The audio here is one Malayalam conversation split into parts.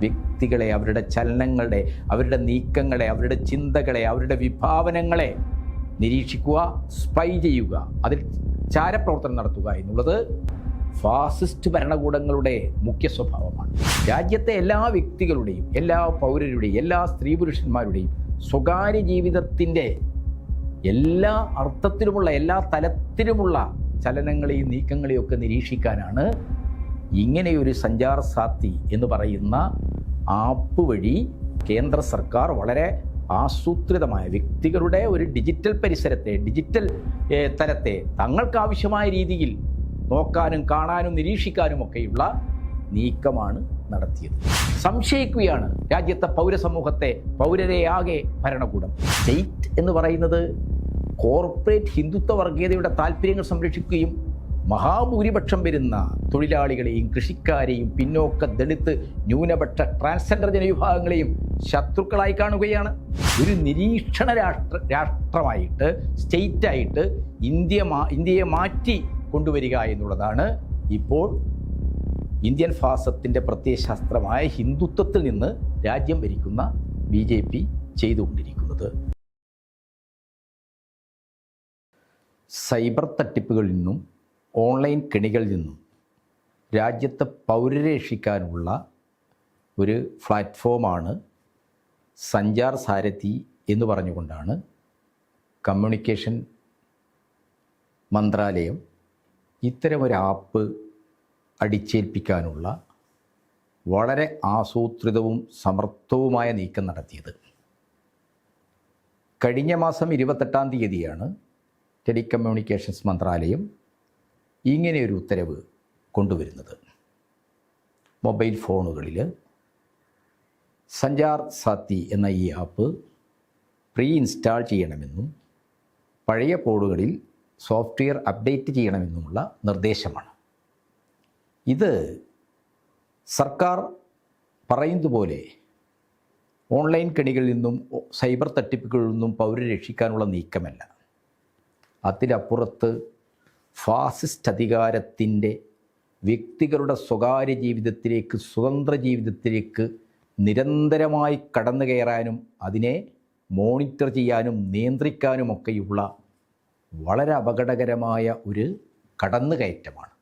വ്യക്തികളെ അവരുടെ ചലനങ്ങളെ അവരുടെ നീക്കങ്ങളെ അവരുടെ ചിന്തകളെ അവരുടെ വിഭാവനങ്ങളെ നിരീക്ഷിക്കുക സ്പൈ ചെയ്യുക. അതിൽ ചാരപ്രവർത്തനം നടത്തുക എന്നുള്ളത് ഫാസിസ്റ്റ് ഭരണകൂടങ്ങളുടെ മുഖ്യ സ്വഭാവമാണ്. രാജ്യത്തെ എല്ലാ വ്യക്തികളുടെയും എല്ലാ പൗരരുടെയും എല്ലാ സ്ത്രീ പുരുഷന്മാരുടെയും സ്വകാര്യ ജീവിതത്തിന്റെ എല്ലാ അർത്ഥത്തിലുമുള്ള എല്ലാ തലത്തിലുമുള്ള ചലനങ്ങളെയും നീക്കങ്ങളെയും ഒക്കെ നിരീക്ഷിക്കാനാണ് ഇങ്ങനെയൊരു സഞ്ചാർ സാത്തി എന്ന് പറയുന്ന ആപ്പ് വഴി കേന്ദ്ര സർക്കാർ വളരെ ആസൂത്രിതമായ വ്യക്തികളുടെ ഒരു ഡിജിറ്റൽ പരിസരത്തെ ഡിജിറ്റൽ തരത്തെ തങ്ങൾക്കാവശ്യമായ രീതിയിൽ നോക്കാനും കാണാനും നിരീക്ഷിക്കാനും ഒക്കെയുള്ള നീക്കമാണ് നടത്തിയത്. സംശയിക്കുകയാണ് രാജ്യത്തെ പൗരസമൂഹത്തെ പൗരരെ ആകെ ഭരണകൂടം. സ്റ്റേറ്റ് എന്ന് പറയുന്നത് കോർപ്പറേറ്റ് ഹിന്ദുത്വ വർഗീയതയുടെ താല്പര്യങ്ങൾ സംരക്ഷിക്കുകയും മഹാഭൂരിപക്ഷം വരുന്ന തൊഴിലാളികളെയും കൃഷിക്കാരെയും പിന്നോക്ക ദളിത് ന്യൂനപക്ഷ ട്രാൻസ്ജെൻഡർ ജനവിഭാഗങ്ങളെയും ശത്രുക്കളായി കാണുകയാണ്. ഒരു നിരീക്ഷണ രാഷ്ട്ര രാഷ്ട്രമായിട്ട് സ്റ്റേറ്റായിട്ട് ഇന്ത്യ മാ ഇന്ത്യയെ മാറ്റി കൊണ്ടുവരിക എന്നുള്ളതാണ് ഇപ്പോൾ ഇന്ത്യൻ ഫാസത്തിന്റെ പ്രത്യയശാസ്ത്രമായ ഹിന്ദുത്വത്തിൽ നിന്ന് രാജ്യം ഭരിക്കുന്ന ബി ജെ പി ചെയ്തുകൊണ്ടിരിക്കുന്നത്. സൈബർ തട്ടിപ്പുകളിൽ നിന്നും ഓൺലൈൻ കെണികളിൽ നിന്നും രാജ്യത്തെ പൗരരെ രക്ഷിക്കാനുള്ള ഒരു പ്ലാറ്റ്ഫോമാണ് സഞ്ചാർ സാരഥി എന്ന് പറഞ്ഞുകൊണ്ടാണ് കമ്മ്യൂണിക്കേഷൻ മന്ത്രാലയം ഇത്തരമൊരു ആപ്പ് അടിച്ചേൽപ്പിക്കാനുള്ള വളരെ ആസൂത്രിതവും സമർത്ഥവുമായ നീക്കം നടത്തിയത്. കഴിഞ്ഞ മാസം ഇരുപത്തെട്ടാം തീയതിയാണ് ടെലികമ്മ്യൂണിക്കേഷൻസ് മന്ത്രാലയം ഇങ്ങനെയൊരു ഉത്തരവ് കൊണ്ടുവരുന്നത്. മൊബൈൽ ഫോണുകളിൽ സഞ്ചാർ സാത്തി എന്ന ഈ ആപ്പ് പ്രീ ഇൻസ്റ്റാൾ ചെയ്യണമെന്നും പഴയ ഫോണുകളിൽ സോഫ്റ്റ്വെയർ അപ്ഡേറ്റ് ചെയ്യണമെന്നുമുള്ള നിർദ്ദേശമാണ്. ഇത് സർക്കാർ പറയുന്നതുപോലെ ഓൺലൈൻ കെണികളിൽ നിന്നും സൈബർ തട്ടിപ്പുകളിൽ നിന്നും പൗരരെ രക്ഷിക്കാനുള്ള നീക്കമല്ല. അതിലപ്പുറത്ത് ഫാസിസ്റ്റ് അധികാരത്തിന്റെ വ്യക്തികളുടെ സ്വകാര്യ ജീവിതത്തിലേക്ക് സ്വതന്ത്ര ജീവിതത്തിലേക്ക് നിരന്തരമായി കടന്നു കയറാനും അതിനെ മോണിറ്റർ ചെയ്യാനും നിയന്ത്രിക്കാനുമൊക്കെയുള്ള വളരെ അപകടകരമായ ഒരു കടന്നുകയറ്റമാണ്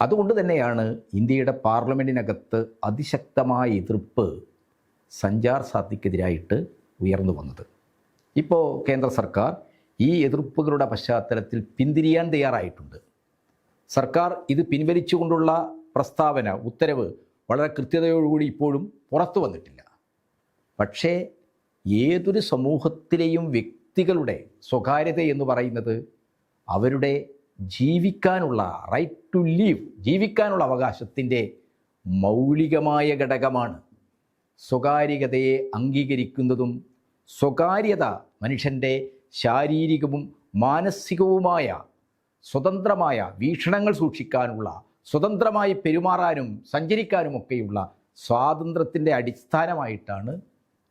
അതുകൊണ്ട് തന്നെയാണ് ഇന്ത്യയുടെ പാർലമെന്റിനകത്ത് അതിശക്തമായ എതിർപ്പ് സഞ്ചാർ സാത്തിക്കെതിരായിട്ട് ഉയർന്നു വന്നത്. ഇപ്പോൾ കേന്ദ്ര സർക്കാർ ഈ എതിർപ്പുകളുടെ പശ്ചാത്തലത്തിൽ പിന്തിരിയാൻ തയ്യാറായിട്ടുണ്ട്. സർക്കാർ ഇത് പിൻവലിച്ചുകൊണ്ടുള്ള പ്രസ്താവന ഉത്തരവ് വളരെ കൃത്യതയോടുകൂടി ഇപ്പോഴും പുറത്തു വന്നിട്ടില്ല. പക്ഷേ ഏതൊരു സമൂഹത്തിലെയും വ്യക്തികളുടെ സ്വകാര്യത എന്ന് പറയുന്നത് അവരുടെ ജീവിക്കാനുള്ള റൈറ്റ് ടു ലീവ് ജീവിക്കാനുള്ള അവകാശത്തിന്റെ മൗലികമായ ഘടകമാണ്. സ്വകാര്യതയെ അംഗീകരിക്കുന്നതും സ്വകാര്യത മനുഷ്യന്റെ ശാരീരികവും മാനസികവുമായ സ്വതന്ത്രമായ വീക്ഷണങ്ങൾ സൂക്ഷിക്കാനുള്ള സ്വതന്ത്രമായി പെരുമാറാനും സഞ്ചരിക്കാനുമൊക്കെയുള്ള സ്വാതന്ത്ര്യത്തിന്റെ അടിസ്ഥാനമായിട്ടാണ്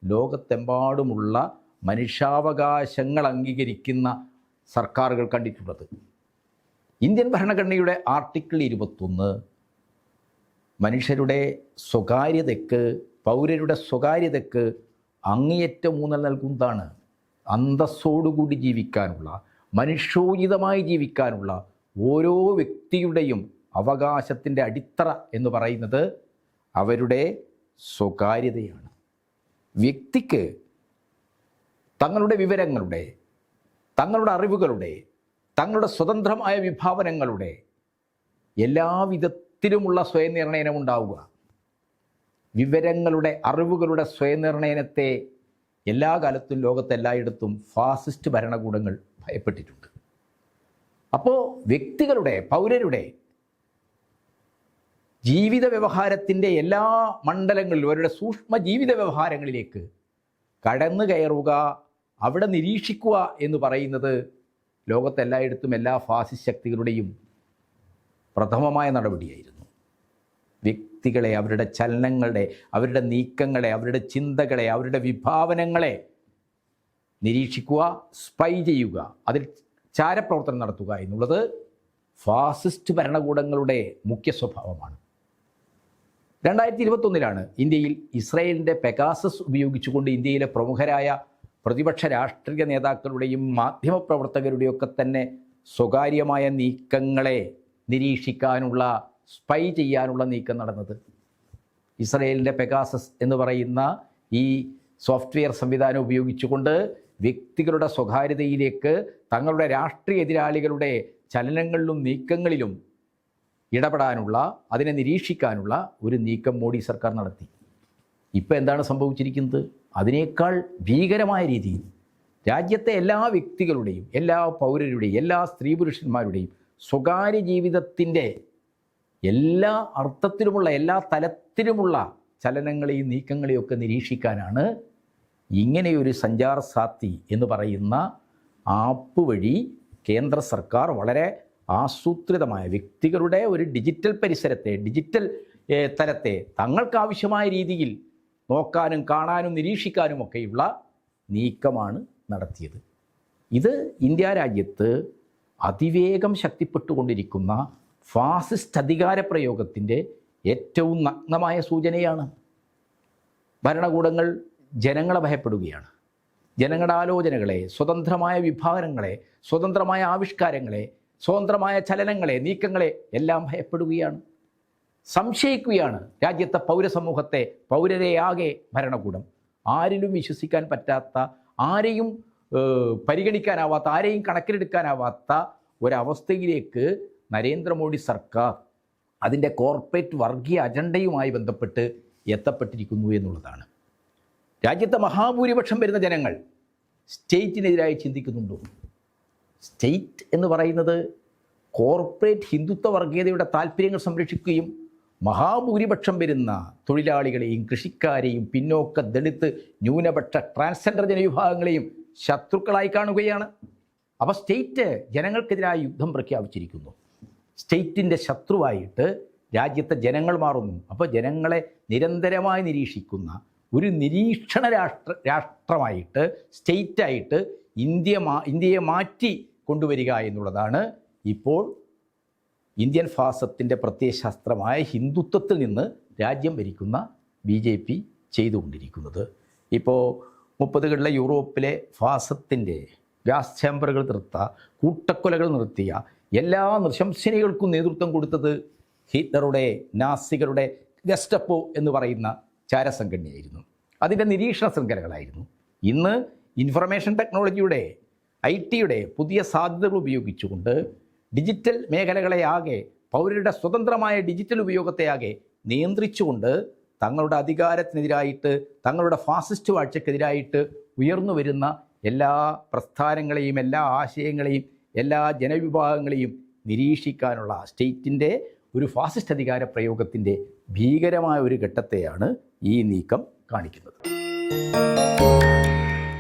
ലോകത്തെമ്പാടുമുള്ള മനുഷ്യാവകാശങ്ങൾ അംഗീകരിക്കുന്ന സർക്കാരുകൾ കണ്ടിട്ടുള്ളത്. ഇന്ത്യൻ ഭരണഘടനയുടെ ആർട്ടിക്കിൾ ഇരുപത്തൊന്ന് മനുഷ്യരുടെ സ്വകാര്യതയ്ക്ക് പൗരരുടെ സ്വകാര്യതയ്ക്ക് അങ്ങേയറ്റം ഊന്നൽ നൽകുന്നതാണ് അന്തസ്സോടുകൂടി ജീവിക്കാനുള്ള മനുഷ്യോചിതമായി ജീവിക്കാനുള്ള ഓരോ വ്യക്തിയുടെയും അവകാശത്തിന്റെ അടിത്തറ എന്ന് പറയുന്നത് അവരുടെ സ്വകാര്യതയാണ്. വ്യക്തിക്ക് തങ്ങളുടെ വിവരങ്ങളുടെ തങ്ങളുടെ അറിവുകളുടെ തങ്ങളുടെ സ്വതന്ത്രമായ വിഭാവനങ്ങളുടെ എല്ലാവിധത്തിലുമുള്ള സ്വയനിർണയനം ഉണ്ടാവുക വിവരങ്ങളുടെ അറിവുകളുടെ സ്വയംനിർണയനത്തെ എല്ലാ കാലത്തും ലോകത്തെല്ലായിടത്തും ഫാസിസ്റ്റ് ഭരണകൂടങ്ങൾ ഭയപ്പെട്ടിട്ടുണ്ട്. അപ്പോൾ വ്യക്തികളുടെ പൗരരുടെ ജീവിത വ്യവഹാരത്തിന്റെ എല്ലാ മണ്ഡലങ്ങളിലും അവരുടെ സൂക്ഷ്മ ജീവിത വ്യവഹാരങ്ങളിലേക്ക് കടന്നു കയറുക അവിടെ നിരീക്ഷിക്കുക എന്ന് പറയുന്നത് ലോകത്തെല്ലായിടത്തും എല്ലാ ഫാസിസ്റ്റ് ശക്തികളുടെയും പ്രഥമമായ നടപടിയായിരുന്നു. വ്യക്തികളെ അവരുടെ ചലനങ്ങളെ അവരുടെ നീക്കങ്ങളെ അവരുടെ ചിന്തകളെ അവരുടെ വിഭാവനങ്ങളെ നിരീക്ഷിക്കുക സ്പൈ ചെയ്യുക. അതിൽ ചാരപ്രവർത്തനം നടത്തുക എന്നുള്ളത് ഫാസിസ്റ്റ് ഭരണകൂടങ്ങളുടെ മുഖ്യ സ്വഭാവമാണ്. രണ്ടായിരത്തി ഇരുപത്തൊന്നിലാണ് ഇന്ത്യയിൽ ഇസ്രയേലിന്റെ പെഗാസസ് ഉപയോഗിച്ചുകൊണ്ട് ഇന്ത്യയിലെ പ്രമുഖരായ പ്രതിപക്ഷ രാഷ്ട്രീയ നേതാക്കളുടെയും മാധ്യമപ്രവർത്തകരുടെയും ഒക്കെ തന്നെ സ്വകാര്യമായ നീക്കങ്ങളെ നിരീക്ഷിക്കാനുള്ള സ്പൈ ചെയ്യാനുള്ള നീക്കം നടന്നത്. ഇസ്രയേലിന്റെ പെഗാസസ് എന്ന് പറയുന്ന ഈ സോഫ്റ്റ്വെയർ സംവിധാനം ഉപയോഗിച്ചുകൊണ്ട് വ്യക്തികളുടെ സ്വകാര്യതയിലേക്ക് തങ്ങളുടെ രാഷ്ട്രീയ എതിരാളികളുടെ ചലനങ്ങളിലും നീക്കങ്ങളിലും ഇടപെടാനുള്ള അതിനെ നിരീക്ഷിക്കാനുള്ള ഒരു നീക്കം മോഡി സർക്കാർ നടത്തി. ഇപ്പോൾ എന്താണ് സംഭവിച്ചിരിക്കുന്നത്? അതിനേക്കാൾ ഭീകരമായ രീതിയിൽ രാജ്യത്തെ എല്ലാ വ്യക്തികളുടെയും എല്ലാ പൗരരുടെയും എല്ലാ സ്ത്രീ പുരുഷന്മാരുടെയും സ്വകാര്യ ജീവിതത്തിന്റെ എല്ലാ അർത്ഥത്തിലുമുള്ള എല്ലാ തലത്തിലുമുള്ള ചലനങ്ങളെയും നീക്കങ്ങളെയും ഒക്കെ നിരീക്ഷിക്കാനാണ് ഇങ്ങനെയൊരു സഞ്ചാർ സാത്തി എന്ന് പറയുന്ന ആപ്പ് വഴി കേന്ദ്ര സർക്കാർ വളരെ ആസൂത്രിതമായ വ്യക്തികളുടെ ഒരു ഡിജിറ്റൽ പരിസരത്തെ ഡിജിറ്റൽ തലത്തെ തങ്ങൾക്കാവശ്യമായ രീതിയിൽ നോക്കാനും കാണാനും നിരീക്ഷിക്കാനും ഒക്കെയുള്ള നീക്കമാണ് നടത്തിയത്. ഇത് ഇന്ത്യ രാജ്യത്ത് അതിവേഗം ശക്തിപ്പെട്ടുകൊണ്ടിരിക്കുന്ന ഫാസിസ്റ്റ് അധികാര പ്രയോഗത്തിന്റെ ഏറ്റവും നഗ്നമായ സൂചനയാണ്. ഭരണകൂടങ്ങൾ ജനങ്ങളെ ഭയപ്പെടുകയാണ്. ജനങ്ങളുടെ ആലോചനകളെ സ്വതന്ത്രമായ വിഭാഗങ്ങളെ സ്വതന്ത്രമായ ആവിഷ്കാരങ്ങളെ സ്വതന്ത്രമായ ചലനങ്ങളെ നീക്കങ്ങളെ എല്ലാം ഭയപ്പെടുകയാണ്. സംശയിക്കുകയാണ് രാജ്യത്തെ പൗരസമൂഹത്തെ പൗരരെയാകെ ഭരണകൂടം. ആരിലും വിശ്വസിക്കാൻ പറ്റാത്ത ആരെയും പരിഗണിക്കാനാവാത്ത ആരെയും കണക്കിലെടുക്കാനാവാത്ത ഒരവസ്ഥയിലേക്ക് നരേന്ദ്രമോദി സർക്കാർ അതിന്റെ കോർപ്പറേറ്റ് വർഗീയ അജണ്ടയുമായി ബന്ധപ്പെട്ട് എത്തപ്പെട്ടിരിക്കുന്നു എന്നുള്ളതാണ്. രാജ്യത്തെ മഹാഭൂരിപക്ഷം വരുന്ന ജനങ്ങൾ സ്റ്റേറ്റിനെതിരായി ചിന്തിക്കുന്നുണ്ടോ? സ്റ്റേറ്റ് എന്ന് പറയുന്നത് കോർപ്പറേറ്റ് ഹിന്ദുത്വ വർഗീയതയുടെ താല്പര്യങ്ങൾ സംരക്ഷിക്കുകയും മഹാഭൂരിപക്ഷം വരുന്ന തൊഴിലാളികളെയും കൃഷിക്കാരെയും പിന്നോക്ക ദളിത് ന്യൂനപക്ഷ ട്രാൻസ്ജെൻഡർ ജനവിഭാഗങ്ങളെയും ശത്രുക്കളായി കാണുകയാണ്. അപ്പോൾ സ്റ്റേറ്റ് ജനങ്ങൾക്കെതിരായ യുദ്ധം പ്രഖ്യാപിച്ചിരിക്കുന്നു. സ്റ്റേറ്റിന്റെ ശത്രുവായിട്ട് രാജ്യത്തെ ജനങ്ങൾ മാറുന്നു. അപ്പോൾ ജനങ്ങളെ നിരന്തരമായി നിരീക്ഷിക്കുന്ന ഒരു നിരീക്ഷണ രാഷ്ട്ര രാഷ്ട്രമായിട്ട് സ്റ്റേറ്റായിട്ട് ഇന്ത്യ മാ ഇന്ത്യയെ മാറ്റി കൊണ്ടുവരിക എന്നുള്ളതാണ് ഇപ്പോൾ ഇന്ത്യൻ ഫാസത്തിന്റെ പ്രത്യയശാസ്ത്രമായ ഹിന്ദുത്വത്തിൽ നിന്ന് രാജ്യം ഭരിക്കുന്ന ബി ജെ പി ചെയ്തുകൊണ്ടിരിക്കുന്നത്. ഇപ്പോൾ മുപ്പതുകളിലെ യൂറോപ്പിലെ ഫാസത്തിന്റെ ഗ്യാസ് ചേമ്പറുകൾ നിർത്ത കൂട്ടക്കൊലകൾ നിർത്തിയ എല്ലാ നൃശംസനികൾക്കും നേതൃത്വം കൊടുത്തത് ഹിറ്റ്ലറുടെ നാസികളുടെ ഗസ്റ്റപ്പോ എന്ന് പറയുന്ന ചാരസംഘടനയായിരുന്നു. അതിന്റെ നിരീക്ഷണ ശൃംഖലകളായിരുന്നു. ഇന്ന് ഇൻഫർമേഷൻ ടെക്നോളജിയുടെ ഐ ടിയുടെ പുതിയ സാധ്യതകൾ ഉപയോഗിച്ചുകൊണ്ട് ഡിജിറ്റൽ മേഖലകളെ ആകെ പൗരരുടെ സ്വതന്ത്രമായ ഡിജിറ്റൽ ഉപയോഗത്തെയാകെ നിയന്ത്രിച്ചുകൊണ്ട് തങ്ങളുടെ അധികാരത്തിനെതിരായിട്ട് തങ്ങളുടെ ഫാസിസ്റ്റ് വാഴ്ചക്കെതിരായിട്ട് ഉയർന്നു വരുന്ന എല്ലാ പ്രസ്ഥാനങ്ങളെയും എല്ലാ ആശയങ്ങളെയും എല്ലാ ജനവിഭാഗങ്ങളെയും നിരീക്ഷിക്കാനുള്ള സ്റ്റേറ്റിന്റെ ഒരു ഫാസിസ്റ്റ് അധികാര പ്രയോഗത്തിന്റെ ഭീകരമായ ഒരു ഘട്ടത്തെയാണ് ഈ നീക്കം കാണിക്കുന്നത്.